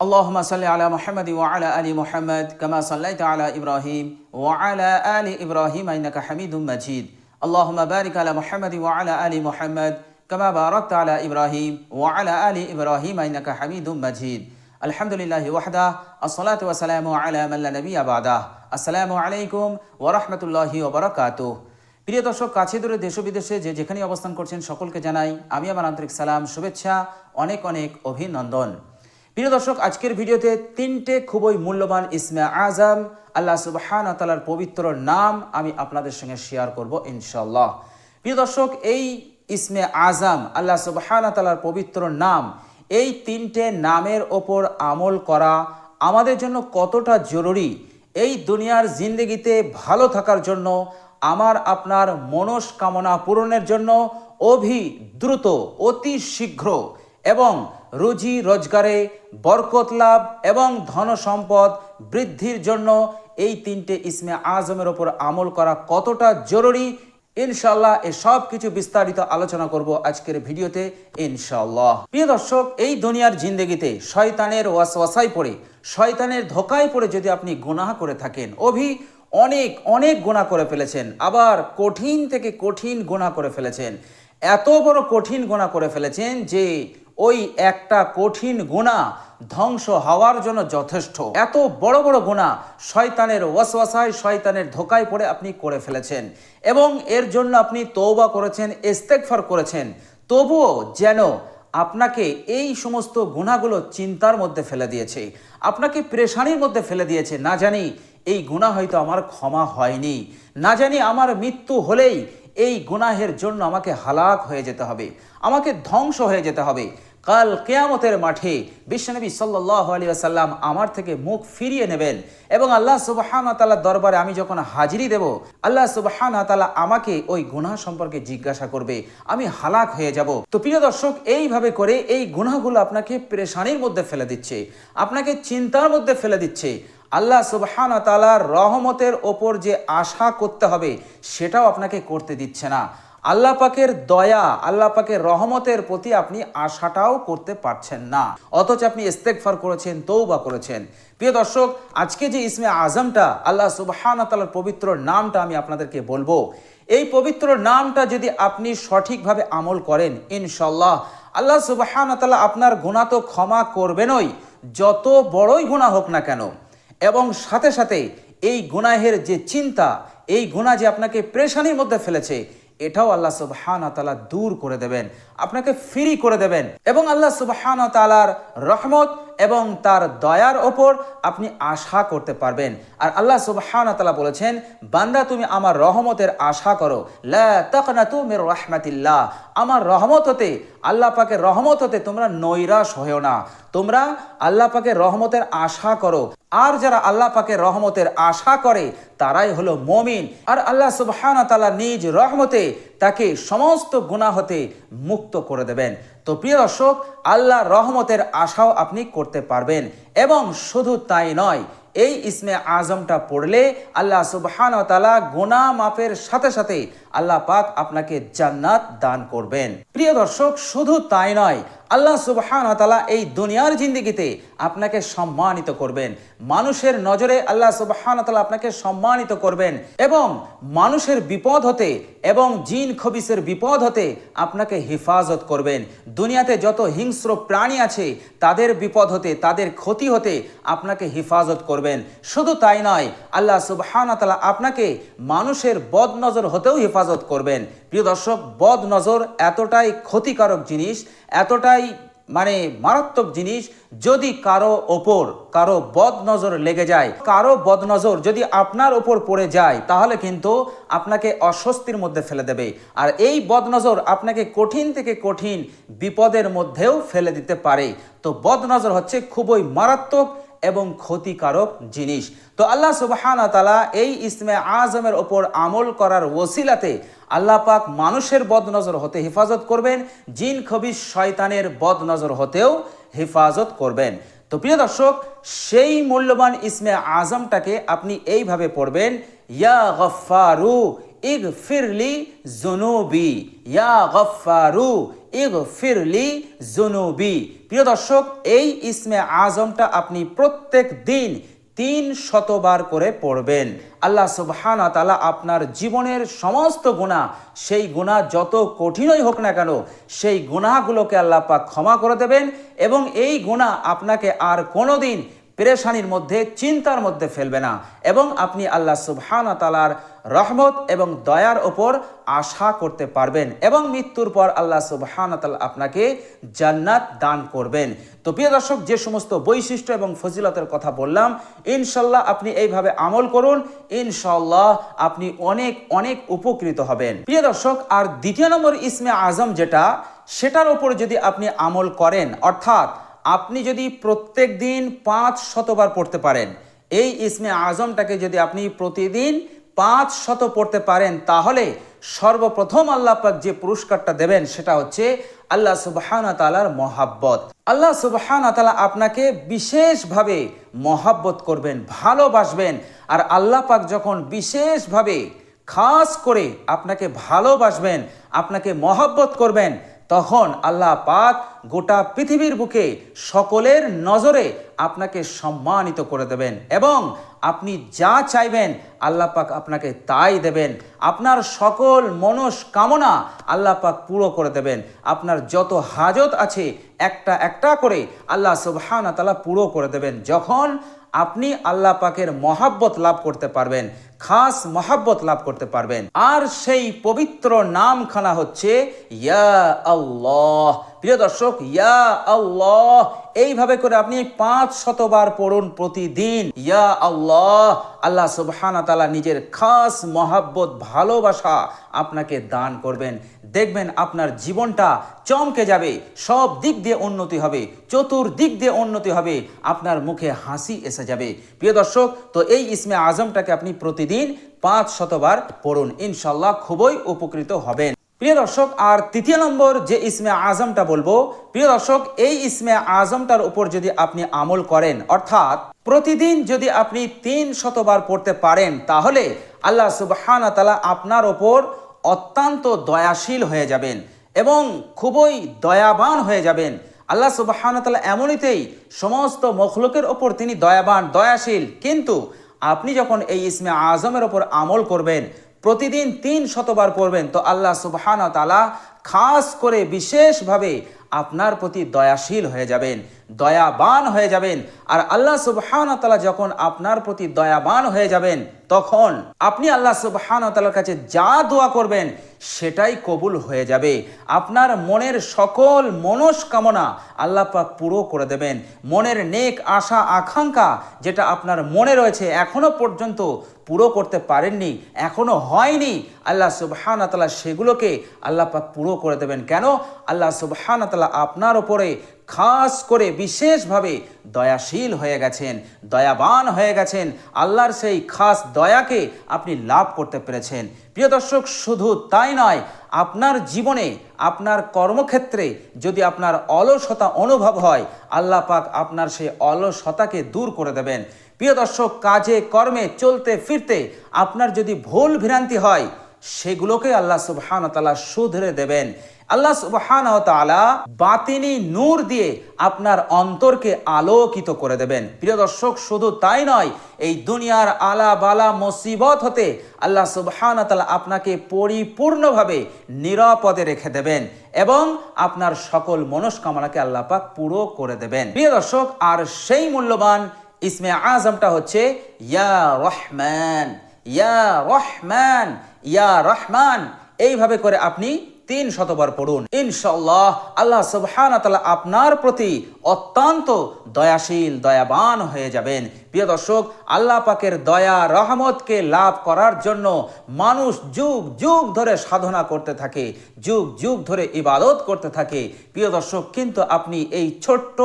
اللهم صل على محمد وعلى ال محمد كما صليت على ابراهيم وعلى ال ابراهيم انك حميد مجيد اللهم بارك على محمد وعلى ال محمد كما باركت على ابراهيم وعلى ال ابراهيم انك حميد مجيد الحمد لله وحده الصلاه والسلام على من لا نبي بعده السلام عليكم ورحمه الله وبركاته প্রিয় দর্শক কাছে দূরে দেশ ও বিদেশে যে যেখানে অবস্থান করছেন সকলকে জানাই আমি আমার আন্তরিক সালাম শুভেচ্ছা অনেক অনেক অভিনন্দন প্রিয় দর্শক, আজকের ভিডিওতে তিনটে খুবই মূল্যবান ইসমে আজম, আল্লাহ সুবহান তালার পবিত্র নাম আমি আপনাদের সঙ্গে শেয়ার করব ইনশাল্লাহ প্রিয় দর্শক, এই ইসমে আজম, আল্লাহ সুবহান তালার পবিত্র নাম, এই তিনটে নামের ওপর আমল করা আমাদের জন্য কতটা জরুরি? এই দুনিয়ার জিন্দগিতে ভালো থাকার জন্য, আমার আপনার মনস্কামনা পূরণের জন্য অভি দ্রুত, অতি শীঘ্র এবং রুজি রোজগারে বরকত লাভ এবং ধন সম্পদ বৃদ্ধির জন্য এই তিনটে ইসমে আজমের ওপর আমল করা কতটা জরুরি ইনশাল্লাহ এ সব কিছু বিস্তারিত আলোচনা করব আজকের ভিডিওতে ইনশাল্লাহ প্রিয় দর্শক, এই দুনিয়ার জিন্দগিতে শয়তানের ওয়াসওয়াসায় পড়ে, শয়তানের ধোকায় পড়ে যদি আপনি গুনাহ করে থাকেন, অভি অনেক অনেক গুণা করে ফেলেছেন, আবার কঠিন থেকে কঠিন গুণা করে ফেলেছেন, এত বড় কঠিন গুণা করে ফেলেছেন যে ওই একটা কঠিন গুণা ধ্বংস হওয়ার জন্য যথেষ্ট। এত বড় বড় গুণা শয়তানের ওয়াসওয়াসায়, শয়তানের ধোকায় পড়ে আপনি করে ফেলেছেন এবং এর জন্য আপনি তৌবা করেছেন ইস্তেকফার করেছেন। তবুও যেন আপনাকে এই সমস্ত গুণাগুলো চিন্তার মধ্যে ফেলে দিয়েছে। আপনাকে প্রেশানির মধ্যে ফেলে দিয়েছে। না জানি এই গুণা হয়তো আমার ক্ষমা হয়নি। না জানি আমার মৃত্যু হলেই এই গুনাহের জন্য আমাকে হালাক হয়ে যেতে হবে আমাকে ধ্বংস হয়ে যেতে হবে। কাল কেয়ামতের মাঠে বিশ্বনবী সাল্লাহ আলী আসাল্লাম আমার থেকে মুখ ফিরিয়ে নেবেন এবং আল্লাহ সুবাহান তালার দরবারে আমি যখন হাজিরি দেব, আল্লাহ সুবাহান তালা আমাকে ওই গুনাহ সম্পর্কে জিজ্ঞাসা করবে। আমি হালাক হয়ে যাব। তো প্রিয় দর্শক, এইভাবে করে এই গুনাহগুলো আপনাকে প্রেশানির মধ্যে ফেলে দিচ্ছে। আপনাকে চিন্তার মধ্যে ফেলে দিচ্ছে। আল্লাহ সুবহান তালার রহমতের ওপর যে আশা করতে হবে, সেটাও আপনাকে করতে দিচ্ছে না। আল্লাহ পাকের দয়া, আল্লাহ পাকের রহমতের প্রতি আপনি আশাটাও করতে পারছেন না। অথচ আপনি ইস্তেকফার করেছেন তৌবা করেছেন। প্রিয় দর্শক, আজকে যে ইসমে আজমটা, আল্লাহ সুবহান তালার পবিত্র নামটা আমি আপনাদেরকে বলব। এই পবিত্র নামটা যদি আপনি সঠিকভাবে আমল করেন ইনশাল্লাহ আল্লাহ সুবহান তালা আপনার গুণা তো ক্ষমা করবেনই, যত বড়ই গুণা হোক না কেন। এবং সাথে সাথে এই গুনাহের যে চিন্তা, এই গুণা যে আপনাকে প্রেশানির মধ্যে ফেলেছে এটাও আল্লাহ সুবহান তালা দূর করে দেবেন, আপনাকে ফ্রি করে দেবেন। এবং আল্লাহ সুবহান তালার রহমত এবং তার দয়ার ওপর আপনি আশা করতে পারবেন। আর আল্লাহ সুবহান তালা বলেছেন, বান্দা তুমি আমার রহমতের আশা করো। লা তাকনাতু মির রাহমাতিল্লাহ। আমার রহমত হতে, আল্লাহ পাকে রহমত হতে তোমরা নৈরাশ হয়েও না। তোমরা আল্লাহ পাকে রহমতের আশা করো। আর যারা আল্লাহ পাকে রহমতের আশা করে, তারাই হলো মমিন। আর আল্লাহ সুবহান তালা নিজ রহমতে তাকে সমস্ত গুণা হতে মুক্ত করে দেবেন। তো প্রিয় দর্শক, আল্লাহ রহমতের আশাও আপনি করতে পারবেন এবং শুধু তাই নয়, এই ইসমে আজমটা পড়লে আল্লাহ সুবহান তালা গোনা মাপের সাথে সাথে আল্লাহ পাক আপনাকে জান্নাত দান করবেন। প্রিয় দর্শক, শুধু তাই নয় আল্লাহ সুবহান তালা এই দুনিয়ার জিন্দিগিতে আপনাকে সম্মানিত করবেন। মানুষের নজরে আল্লাহ সুবহান তালা আপনাকে সম্মানিত করবেন এবং মানুষের বিপদ হতে এবং জিন খবিসের বিপদ হতে আপনাকে হেফাজত করবেন। দুনিয়াতে যত হিংস্র প্রাণী আছে, তাদের বিপদ হতে, তাদের ক্ষতি হতে আপনাকে হেফাজত করবেন। শুধু তাই নয়, আল্লাহ সুবহান তালা আপনাকে মানুষের বদ নজর হতেও হেফাজত করবেন। প্রিয় দর্শক, বদ নজর এতটাই ক্ষতিকারক জিনিস, এতটাই মানে মারাত্মক জিনিস যদি কারও ওপর, কারও বদ নজর লেগে যায়। কারও বদ নজর যদি আপনার ওপর পড়ে যায়, তাহলে কিন্তু আপনাকে অস্বস্তির মধ্যে ফেলে দেবে। আর এই বদ নজর আপনাকে কঠিন থেকে কঠিন বিপদের মধ্যেও ফেলে দিতে পারে। তো বদ নজর হচ্ছে খুবই মারাত্মক এবং ক্ষতিকারক জিনিস। তো আল্লাহ সুবাহান তালা এই ইসমে আজমের ওপর আমল করার ওসিলাতে আল্লাহ পাক মানুষের বদনজর হতে হেফাজত করবেন, জিন খবিস শয়তানের বদনজর হতেও হেফাজত করবেন। তো প্রিয় দর্শক, সেই মূল্যবান ইসমে আজমটাকে আপনি এইভাবে পড়বেন, ইয়া গফারু ইগ ফিরলি জুনুবি ইয়া গফারু ইগ ফিরলি জুনুবি প্রিয় দর্শক, এই ইসমে আজমটা আপনি প্রত্যেক দিন তিন শতবার করে পড়বেন। আল্লাহ সুবহান তালা আপনার জীবনের সমস্ত গুণা সেই গুণা যত কঠিনই হোক না কেন, সেই গুণাগুলোকে আল্লাহ ক্ষমা করে দেবেন এবং এই গুণা আপনাকে আর কোনোদিন পেরেশানির মধ্যে, চিন্তার মধ্যে ফেলবে না এবং আপনি আল্লাহ সুবহান তালার রহমত এবং দয়ার ওপর আশা করতে পারবেন এবং মৃত্যুর পর আল্লাহ সুবহান তালা আপনাকে জান্নাত দান করবেন। তো প্রিয় দর্শক, যে সমস্ত বৈশিষ্ট্য এবং ফজিলতের কথা বললাম ইনশাল্লাহ আপনি এইভাবে আমল করুন ইনশাল্লাহ আপনি অনেক অনেক উপকৃত হবেন। প্রিয় দর্শক, আর দ্বিতীয় নম্বর ইসমে আজম যেটা, সেটার ওপর যদি আপনি আমল করেন, অর্থাৎ আপনি যদি প্রত্যেক দিন পাঁচ শতবার পড়তে পারেন, এই ইসমে আজমটাকে যদি আপনি প্রতিদিন পাঁচ শত পড়তে পারেন, তাহলে সর্বপ্রথম আল্লাহ পাক যে পুরস্কারটা দেবেন সেটা হচ্ছে আল্লাহ সুবহানা তালার মহাব্বত। আল্লাহ সুবহানা তালা আপনাকে বিশেষভাবে মহাব্বত করবেন, ভালোবাসবেন। আর আল্লাহ পাক যখন বিশেষভাবে খাস করে আপনাকে ভালোবাসবেন, আপনাকে মহাব্বত করবেন তখন আল্লাহ পাক গোটা পৃথিবীর বুকে সকলের নজরে আপনাকে সম্মানিত করে দেবেন এবং আপনি যা চাইবেন আল্লাহ পাক আপনাকে তাই দেবেন। আপনার সকল মনস্কামনা আল্লাহ পাক পুরো করে দেবেন। আপনার যত হাজত আছে একটা একটা করে আল্লাহ সুবহানা তালা পুরো করে দেবেন। যখন আপনি আল্লাহ পাকের মহাব্বত লাভ করতে পারবেন, খাস মহাব্বত লাভ করতে পারবেন। আর সেই পবিত্র নামখানা হচ্ছে, ইয়া আল্লাহ প্রিয় দর্শক, ইয়া আল্লাহ, এইভাবে করে আপনি পাঁচ শতবার পড়ুন প্রতিদিন। ইয়া আল্লাহ আল্লাহ সুবহানা তালা নিজের খাস মহাব্বত, ভালোবাসা আপনাকে দান করবেন। দেখবেন আপনার জীবনটা চমকে যাবে, সব দিক দিয়ে উন্নতি হবে, চতুর্দিক দিয়ে উন্নতি হবে, আপনার মুখে হাসি এসে যাবে। প্রিয় দর্শক, তো এই ইসমে আজমটাকে আপনি প্রতিদিন পাঁচ শতবার পড়ুন। ইনশাল্লাহ খুবই উপকৃত হবেন। প্রিয় দর্শক, আর তৃতীয় নম্বর যে ইসমে আজমটা বলব, প্রিয় দর্শক, এই ইসমে আজমটার উপর যদি আপনি আমল করেন, অর্থাৎ প্রতিদিন যদি আপনি তিন শতবার পড়তে পারেন, তাহলে আল্লাহ সুবহানা তালা আপনার ওপর অত্যন্ত দয়াশীল হয়ে যাবেন এবং খুবই দয়াবান হয়ে যাবেন। আল্লাহ সুবহানা তালা এমনিতেই সমস্ত মখলুকের ওপর তিনি দয়াবান, দয়াশীল। কিন্তু আপনি যখন এই ইসমে আজমের ওপর আমল করবেন প্রতিদিন তিন শতবার পড়বেন। তো আল্লাহ সুবহান তালা খাস করে বিশেষভাবে আপনার প্রতি দয়াশীল হয়ে যাবেন, দয়াবান হয়ে যাবেন। আর আল্লাহ সুবহান তালা যখন আপনার প্রতি দয়াবান হয়ে যাবেন, তখন আপনি আল্লাহ সুবহান তালার কাছে যা দোয়া করবেন সেটাই কবুল হয়ে যাবে। আপনার মনের সকল মনস্কামনা আল্লাপাক পুরো করে দেবেন। মনের নেক আশা, আকাঙ্ক্ষা যেটা আপনার মনে রয়েছে এখনও পর্যন্ত পুরো করতে পারেননি, এখনও হয়নি, আল্লাহ সুবহানা তালা সেগুলোকে আল্লাপাক পুরো করে দেবেন। কেন? আল্লাহ সুবহানা তালা আপনার ওপরে খাস করে বিশেষভাবে দয়াশীল হয়ে গেছেন, দয়াবান হয়ে গেছেন। আল্লাহর সেই খাস দয়াকে আপনি লাভ করতে পেরেছেন। প্রিয় দর্শক, শুধু তাই নয়, আপনার জীবনে, আপনার কর্মক্ষেত্রে যদি আপনার অলসতা অনুভব হয়, আল্লাহ পাক আপনার সেই অলসতাকে দূর করে দেবেন। প্রিয় দর্শক, কাজে, কর্মে, চলতে, ফিরতে আপনার যদি ভুল ভ্রান্তি হয়, সেগুলোকে আল্লাহ সুবহান তালা শুধরে দেবেন। আল্লাহ সুবহান বাতিনি নূর দিয়ে আপনার অন্তরকে আলোকিত করে দেবেন। প্রিয় দর্শক, শুধু তাই নয়, এই দুনিয়ার আলা বালা মুসিবত হতে আল্লাহ সুবহান আপনাকে পরিপূর্ণভাবে নিরাপদে রেখে দেবেন এবং আপনার সকল মনস্কামনাকে আল্লাহ পাক পুরো করে দেবেন। প্রিয় দর্শক, আর সেই মূল্যবান ইসমে আজমটা হচ্ছে, ইয়া রহমান ইয়া রহমান ইয়া রহমান। এইভাবে করে আপনি তিন শতবার পড়ুন। ইনশাল্লাহ আল্লাহ সুবহান আপনার প্রতি অত্যন্ত দয়াশীল দয়াবান হয়ে যাবেন। প্রিয় দর্শক, আল্লাহ পাকের দয়া, রহমতকে লাভ করার জন্য মানুষ যুগ যুগ ধরে সাধনা করতে থাকে, যুগ যুগ ধরে ইবাদত করতে থাকে। প্রিয় দর্শক, কিন্তু আপনি এই ছোট্ট,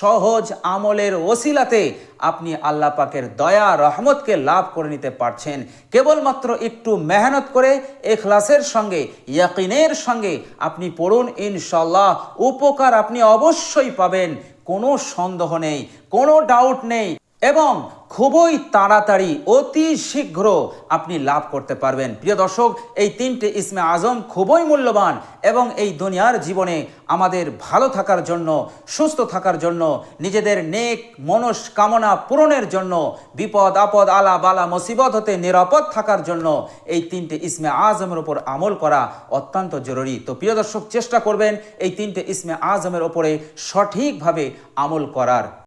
সহজ আমলের ওসিলাতে আপনি আল্লাহ পাকের দয়া, রহমতকে লাভ করে নিতে পারছেন। কেবলমাত্র একটু মেহনত করে, এখলাসের সঙ্গে, ইয়াকিনের সঙ্গে আপনি পড়ুন ইনশাল্লাহ উপকার আপনি অবশ্যই পাবেন, কোনো সন্দেহ নেই, কোনো ডাউট নেই। এবং খুবই তাড়াতাড়ি অতি শীঘ্র আপনি লাভ করতে পারবেন। প্রিয় দর্শক, এই তিনটে ইসমে আজম খুবই মূল্যবান এবং এই দুনিয়ার জীবনে আমাদের ভালো থাকার জন্য, সুস্থ থাকার জন্য, নিজেদের নেক মনস্কামনা পূরণের জন্য, বিপদ, আপদ, আলা, বালা, মুসিবত হতে নিরাপদ থাকার জন্য এই তিনটে ইসমে আজমের ওপর আমল করা অত্যন্ত জরুরি। তো প্রিয় দর্শক, চেষ্টা করবেন এই তিনটে ইসমে আজমের ওপরে সঠিকভাবে আমল করার।